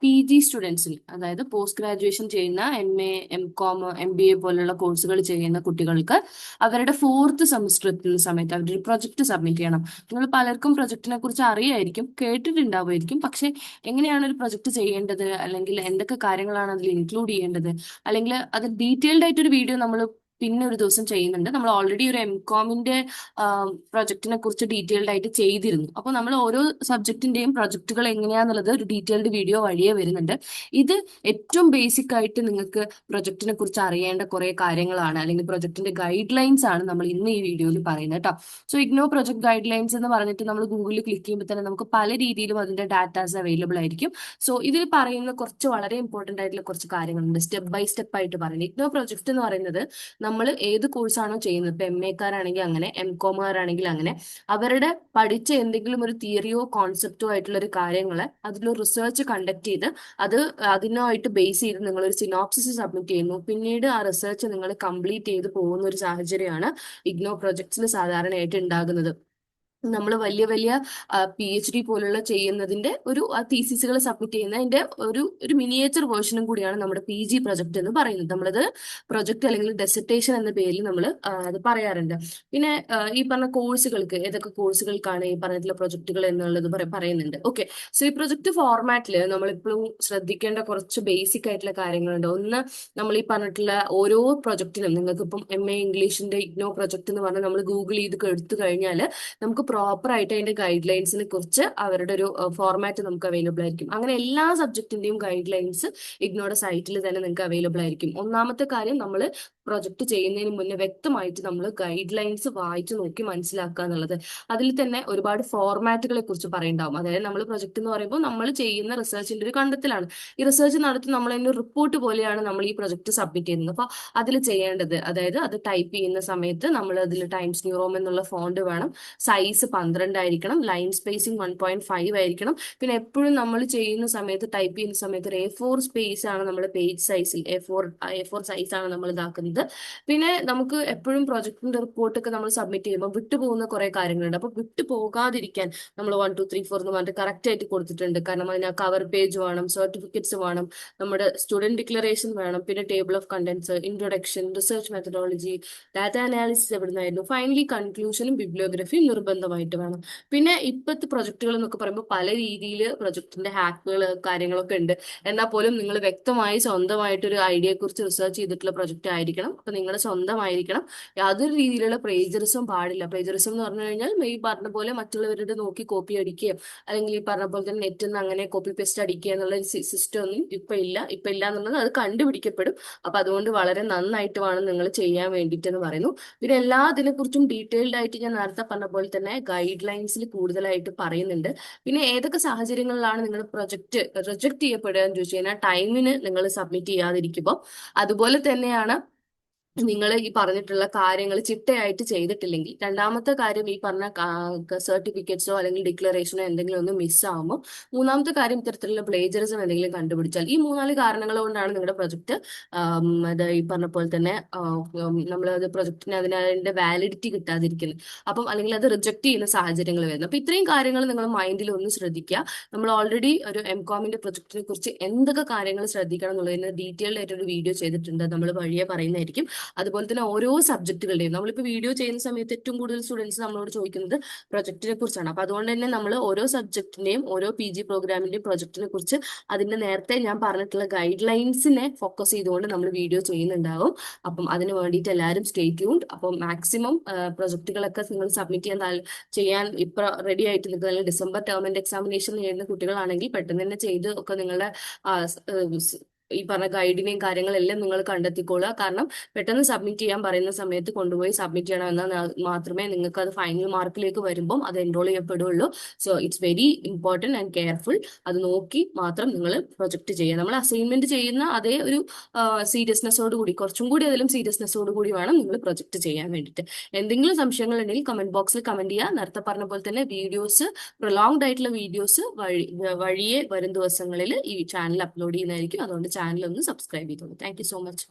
P G സ്റ്റുഡൻസിൽ അതായത് post graduation ചെയ്യുന്ന M A M com M B A പോലുള്ള കോഴ്സുകൾ ചെയ്യുന്ന കുട്ടികൾക്ക് അവരുടെ ഫോർത്ത് സെമിസ്റ്ററിൽ എത്തുന്ന സമയത്ത് അവരുടെ പ്രൊജക്ട് സബ്മിറ്റ് ചെയ്യണം. നിങ്ങൾ പലർക്കും പ്രൊജക്ടിനെ കുറിച്ച് അറിയായിരിക്കും കേട്ടിട്ടുണ്ടാവുമായിരിക്കും. പക്ഷെ എങ്ങനെയാണ് ഒരു പ്രൊജക്ട് ചെയ്യേണ്ടത്? അല്ലെങ്കിൽ എന്തൊക്കെ കാര്യങ്ങളാണ് അതിൽ ഇൻക്ലൂഡ് ചെയ്യേണ്ടത്? അല്ലെങ്കിൽ അത് ഡീറ്റെയിൽഡ് ആയിട്ടൊരു വീഡിയോ നമ്മൾ പിന്നെ ഒരു ദിവസം ചെയ്യുന്നുണ്ട്. നമ്മൾ ഓൾറെഡി ഒരു എം കോമിന്റെ പ്രൊജക്ടിനെ കുറിച്ച് ഡീറ്റെയിൽഡ് ആയിട്ട് ചെയ്തിരുന്നു. അപ്പോൾ നമ്മൾ ഓരോ സബ്ജക്റ്റിന്റെയും പ്രൊജക്ടുകൾ എങ്ങനെയാന്നുള്ളത് ഒരു ഡീറ്റെയിൽഡ് വീഡിയോ വഴിയേ വരുന്നുണ്ട്. ഇത് ഏറ്റവും ബേസിക് ആയിട്ട് നിങ്ങൾക്ക് പ്രൊജക്ടിനെ കുറിച്ച് അറിയേണ്ട കുറെ കാര്യങ്ങളാണ്. അല്ലെങ്കിൽ പ്രൊജക്ടിന്റെ ഗൈഡ് ലൈൻസ് ആണ് നമ്മൾ ഇന്ന് ഈ വീഡിയോയിൽ പറയുന്നത് കേട്ടോ. So IGNOU project guide lines എന്ന് പറഞ്ഞിട്ട് നമ്മൾ ഗൂഗിളിൽ ക്ലിക്ക് ചെയ്യുമ്പോൾ തന്നെ നമുക്ക് പല രീതിയിലും അതിന്റെ ഡാറ്റാസ് അവൈലബിൾ ആയിരിക്കും. സോ ഇതിൽ പറയുന്ന കുറച്ച് വളരെ ഇമ്പോർട്ടന്റ് ആയിട്ടുള്ള കുറച്ച് കാര്യങ്ങളുണ്ട്. സ്റ്റെപ്പ് ബൈ സ്റ്റെപ്പ് ആയിട്ട് പറയുന്നത്. ഇഗ്നോ പ്രൊജക്ട് എന്ന് പറയുന്നത് നമ്മൾ ഏത് കോഴ്സാണോ ചെയ്യുന്നത്? ഇപ്പൊ എം എക്കാരാണെങ്കിൽ അങ്ങനെ എം കോമാരാണെങ്കിൽ അങ്ങനെ. അവരുടെ പഠിച്ച എന്തെങ്കിലും ഒരു തിയറിയോ കോൺസെപ്റ്റോ ആയിട്ടുള്ള ഒരു കാര്യങ്ങളെ അതിലൊരു റിസർച്ച് കണ്ടക്ട് ചെയ്ത് അത് അതിനായിട്ട് ബേസ് ചെയ്ത് നിങ്ങൾ ഒരു സിനോപ്സിസ് സബ്മിറ്റ് ചെയ്യുന്നു. പിന്നീട് ആ റിസർച്ച് നിങ്ങൾ കംപ്ലീറ്റ് ചെയ്ത് പോകുന്ന ഒരു സാഹചര്യമാണ് ഇഗ്നോ പ്രൊജക്ട്സിൽ സാധാരണയായിട്ട് ഉണ്ടാകുന്നത്. നമ്മൾ വലിയ വലിയ പി എച്ച് ഡി പോലുള്ള ചെയ്യുന്നതിന്റെ ഒരു തീസിസുകൾ സബ്മിറ്റ് ചെയ്യുന്നതിന്റെ ഒരു ഒരു മിനിയേച്ചർ വേർഷനും കൂടിയാണ് നമ്മുടെ പി ജി പ്രൊജക്ട് എന്ന് പറയുന്നത്. നമ്മളത് പ്രൊജക്ട് അല്ലെങ്കിൽ ഡെസർട്ടേഷൻ എന്ന പേരിൽ നമ്മൾ അത് പറയാറുണ്ട്. പിന്നെ ഈ പറഞ്ഞ കോഴ്സുകൾക്ക് ഏതൊക്കെ കോഴ്സുകൾക്കാണ് ഈ പറഞ്ഞിട്ടുള്ള പ്രൊജക്ടുകൾ എന്നുള്ളത് പറയുന്നുണ്ട്. ഓക്കെ സോ ഈ പ്രൊജക്ട് ഫോർമാറ്റിൽ നമ്മളിപ്പോഴും ശ്രദ്ധിക്കേണ്ട കുറച്ച് ബേസിക് ആയിട്ടുള്ള കാര്യങ്ങളുണ്ട്. ഒന്ന് നമ്മൾ ഈ പറഞ്ഞിട്ടുള്ള ഓരോ പ്രൊജക്റ്റിനും നിങ്ങൾക്ക് ഇപ്പം എം എ ഇംഗ്ലീഷിന്റെ ഇഗ്നോ പ്രൊജക്ട് എന്ന് പറഞ്ഞാൽ നമ്മൾ ഗൂഗിൾ ചെയ്ത് എടുത്തു കഴിഞ്ഞാൽ നമുക്ക് പ്രോപ്പർ ആയിട്ട് അതിന്റെ ഗൈഡ് ലൈൻസിനെ കുറിച്ച് അവരുടെ ഒരു ഫോർമാറ്റ് നമുക്ക് അവൈലബിൾ ആയിരിക്കും. അങ്ങനെ എല്ലാ സബ്ജക്റ്റിന്റെയും ഗൈഡ് ലൈൻസ് ഇഗ്നോയുടെ സൈറ്റിൽ തന്നെ നിങ്ങൾക്ക് അവൈലബിൾ ആയിരിക്കും. ഒന്നാമത്തെ കാര്യം നമ്മൾ പ്രൊജക്ട് ചെയ്യുന്നതിന് മുന്നേ വ്യക്തമായിട്ട് നമ്മൾ ഗൈഡ് ലൈൻസ് വായിച്ചു നോക്കി മനസ്സിലാക്കുക എന്നുള്ളത്. അതിൽ തന്നെ ഒരുപാട് ഫോർമാറ്റുകളെ കുറിച്ച് പറയുണ്ടാവും. അതായത് നമ്മൾ പ്രൊജക്ട് എന്ന് പറയുമ്പോൾ നമ്മൾ ചെയ്യുന്ന റിസർച്ചിന്റെ ഒരു കണ്ടെത്തലാണ്. ഈ റിസർച്ച് നടത്തി നമ്മൾ അതിന് റിപ്പോർട്ട് പോലെയാണ് നമ്മൾ ഈ പ്രൊജക്ട് സബ്മിറ്റ് ചെയ്യുന്നത്. അപ്പോൾ അതിൽ ചെയ്യേണ്ടത് അതായത് അത് ടൈപ്പ് ചെയ്യുന്ന സമയത്ത് നമ്മൾ അതിൽ ടൈംസ് ന്യൂറോം എന്നുള്ള ഫോണ്ട് വേണം. സൈസ് പന്ത്രണ്ട് ആയിരിക്കണം. Line spacing one point five ആയിരിക്കണം. പിന്നെ എപ്പോഴും നമ്മൾ ചെയ്യുന്ന സമയത്ത് ടൈപ്പ് ചെയ്യുന്ന സമയത്ത് ഒരു എ ഫോർ സ്പേസ് ആണ് നമ്മുടെ പേജ് സൈസിൽ A four A four size ആണ് നമ്മൾ ഇതാക്കുന്നത്. പിന്നെ നമുക്ക് എപ്പോഴും പ്രൊജക്ടിന്റെ റിപ്പോർട്ട് ഒക്കെ നമ്മൾ സബ്മിറ്റ് ചെയ്യുമ്പോൾ വിട്ടുപോകുന്ന കുറെ കാര്യങ്ങളുണ്ട്. അപ്പൊ വിട്ടു പോകാതിരിക്കാൻ നമ്മൾ വൺ ടു ത്രീ ഫോർ എന്ന് പറഞ്ഞിട്ട് കറക്റ്റ് ആയിട്ട് കൊടുത്തിട്ടുണ്ട്. കാരണം അതിന് കവർ പേജ് വേണം സർട്ടിഫിക്കറ്റ്സ് വേണം നമ്മുടെ സ്റ്റുഡന്റ് ഡിക്ലറേഷൻ വേണം പിന്നെ table of contents introduction research methodology data analysis എവിടുന്നായിരുന്നു? Finally കൺക്ലൂഷനും ബിബ്ലിയോഗ്രഫിയും നിർബന്ധമായിട്ട് വേണം. പിന്നെ ഇപ്പോഴത്തെ പ്രൊജക്ടുകൾ എന്നൊക്കെ പറയുമ്പോൾ പല രീതിയിൽ പ്രൊജക്ടിന്റെ ഹാക്കുകൾ കാര്യങ്ങളൊക്കെ ഉണ്ട്. എന്നാൽ പോലും നിങ്ങൾ വ്യക്തമായി സ്വന്തമായിട്ട് ഒരു ഐഡിയയെ കുറിച്ച് റിസർച്ച് ചെയ്തിട്ടുള്ള പ്രൊജക്ട് ആയിരിക്കണം. അപ്പൊ നിങ്ങളുടെ സ്വന്തമായിരിക്കണം. യാതൊരു രീതിയിലുള്ള പ്ലേജറിസം പാടില്ല. പ്ലേജറിസം എന്ന് പറഞ്ഞു കഴിഞ്ഞാൽ ഈ പറഞ്ഞ പോലെ മറ്റുള്ളവരുടെ നോക്കി കോപ്പി അടിക്കുകയോ അല്ലെങ്കിൽ ഈ പറഞ്ഞ പോലെ തന്നെ നെറ്റിൽ നിന്ന് അങ്ങനെ കോപ്പി പേസ്റ്റ് അടിക്കുക എന്നുള്ള സിസ്റ്റം ഒന്നും ഇപ്പൊ ഇല്ല. ഇപ്പൊ ഇല്ല എന്നുള്ളത് അത് കണ്ടുപിടിക്കപ്പെടും. അപ്പൊ അതുകൊണ്ട് വളരെ നന്നായിട്ട് വേണം നിങ്ങൾ ചെയ്യാൻ വേണ്ടിയിട്ട് എന്ന് പറയുന്നു. പിന്നെ എല്ലാ ഇതിനെക്കുറിച്ചും ഡീറ്റെയിൽഡ് ആയിട്ട് ഞാൻ നേരത്തെ പറഞ്ഞ പോലെ തന്നെ ഗൈഡ് ലൈൻസിൽ കൂടുതലായിട്ട് പറയുന്നുണ്ട്. പിന്നെ ഏതൊക്കെ സാഹചര്യങ്ങളിലാണ് നിങ്ങൾ പ്രൊജക്ട് റിജക്ട് ചെയ്യപ്പെടുക എന്ന് ചോദിച്ചു കഴിഞ്ഞാൽ ടൈമിന് നിങ്ങൾ സബ്മിറ്റ് ചെയ്യാതിരിക്കുമ്പോൾ അതുപോലെ തന്നെയാണ് നിങ്ങൾ ഈ പറഞ്ഞിട്ടുള്ള കാര്യങ്ങൾ ചിട്ടയായിട്ട് ചെയ്തിട്ടില്ലെങ്കിൽ രണ്ടാമത്തെ കാര്യം ഈ പറഞ്ഞ സർട്ടിഫിക്കറ്റ്സോ അല്ലെങ്കിൽ ഡിക്ലറേഷനോ എന്തെങ്കിലും ഒന്ന് മിസ്സാകുമ്പോൾ മൂന്നാമത്തെ കാര്യം ഇത്തരത്തിലുള്ള പ്ലേജറിസം എന്തെങ്കിലും കണ്ടുപിടിച്ചാൽ ഈ മൂന്നാൽ കാരണങ്ങൾ കൊണ്ടാണ് നിങ്ങളുടെ പ്രൊജക്ട് അത് ഈ പറഞ്ഞ പോലെ തന്നെ നമ്മൾ അത് പ്രൊജക്ടിന് അതിനെ വാലിഡിറ്റി കിട്ടാതിരിക്കുന്നത്. അപ്പം അല്ലെങ്കിൽ അത് റിജക്റ്റ് ചെയ്യുന്ന സാഹചര്യങ്ങൾ വരുന്നത്. അപ്പൊ ഇത്രയും കാര്യങ്ങൾ നിങ്ങൾ മൈൻഡിൽ ഒന്ന് ശ്രദ്ധിക്കുക. നമ്മൾ ഓൾറെഡി ഒരു എം കോമിന്റെ പ്രൊജക്ടിനെ കുറിച്ച് എന്തൊക്കെ കാര്യങ്ങൾ ശ്രദ്ധിക്കണം എന്നുള്ളതിന് ഡീറ്റെയിൽഡ് ആയിട്ട് ഒരു വീഡിയോ ചെയ്തിട്ടുണ്ട് നമ്മൾ വഴിയെ പറയുന്നതായിരിക്കും. അതുപോലെ തന്നെ ഓരോ സബ്ജക്റ്റുകളുടെയും നമ്മളിപ്പോൾ വീഡിയോ ചെയ്യുന്ന സമയത്ത് ഏറ്റവും കൂടുതൽ സ്റ്റുഡൻസ് നമ്മളോട് ചോദിക്കുന്നത് പ്രൊജക്റ്റിനെ കുറിച്ചാണ്. അപ്പൊ അതുകൊണ്ട് തന്നെ നമ്മൾ ഓരോ സബ്ജക്റ്റിന്റെയും ഓരോ പി ജി പ്രോഗ്രാമിന്റെയും പ്രൊജക്റ്റിനെ കുറിച്ച് അതിന്റെ നേരത്തെ ഞാൻ പറഞ്ഞിട്ടുള്ള ഗൈഡ് ലൈൻസിനെ ഫോക്കസ് ചെയ്തുകൊണ്ട് നമ്മൾ വീഡിയോ ചെയ്യുന്നുണ്ടാവും. അപ്പം അതിന് വേണ്ടിയിട്ട് എല്ലാവരും സ്റ്റേ ട്യൂൺഡ്. അപ്പം മാക്സിമം പ്രൊജക്റ്റുകളൊക്കെ നിങ്ങൾ സബ്മിറ്റ് ചെയ്യാൻ ചെയ്യാൻ ഇപ്പൊ റെഡി ആയിട്ട് നിൽക്കുക അല്ലെങ്കിൽ ഡിസംബർ ടേം എക്സാമിനേഷൻ നേടുന്ന കുട്ടികളാണെങ്കിൽ പെട്ടെന്ന് തന്നെ ചെയ്ത് ഒക്കെ നിങ്ങളുടെ ഈ പറഞ്ഞ ഗൈഡിനെയും കാര്യങ്ങളെല്ലാം നിങ്ങൾ കണ്ടെത്തിക്കൊള്ളുക കാരണം പെട്ടെന്ന് സബ്മിറ്റ് ചെയ്യാൻ പറയുന്ന സമയത്ത് കൊണ്ടുപോയി സബ്മിറ്റ് ചെയ്യണം എന്നാൽ മാത്രമേ നിങ്ങൾക്ക് അത് ഫൈനൽ മാർക്കിലേക്ക് വരുമ്പോൾ അത് enrol ചെയ്യപ്പെടുള്ളൂ. So it's very important and careful അത് നോക്കി മാത്രം നിങ്ങൾ പ്രൊജക്ട് ചെയ്യുക. നമ്മൾ അസൈൻമെന്റ് ചെയ്യുന്ന അതേ ഒരു സീരിയസ്നെസ്സോട് കൂടി കുറച്ചും കൂടി അതിലും സീരിയസ്നെസ്സോട് കൂടി വേണം നിങ്ങൾ പ്രൊജക്ട് ചെയ്യാൻ വേണ്ടിയിട്ട്. എന്തെങ്കിലും സംശയങ്ങൾ ഉണ്ടെങ്കിൽ കമന്റ് ബോക്സിൽ കമന്റ് ചെയ്യുക. നേരത്തെ പറഞ്ഞ പോലെ തന്നെ വീഡിയോസ് പ്രൊലോങ്ഡ് ആയിട്ടുള്ള വീഡിയോസ് വഴി വഴിയെ വരും ദിവസങ്ങളിൽ ഈ ചാനൽ അപ്ലോഡ് ചെയ്യുന്നതായിരിക്കും. അതുകൊണ്ട് ചാനൽ ഒന്ന് സബ്സ്ക്രൈബ് ചെയ്തോളൂ. Thank so much.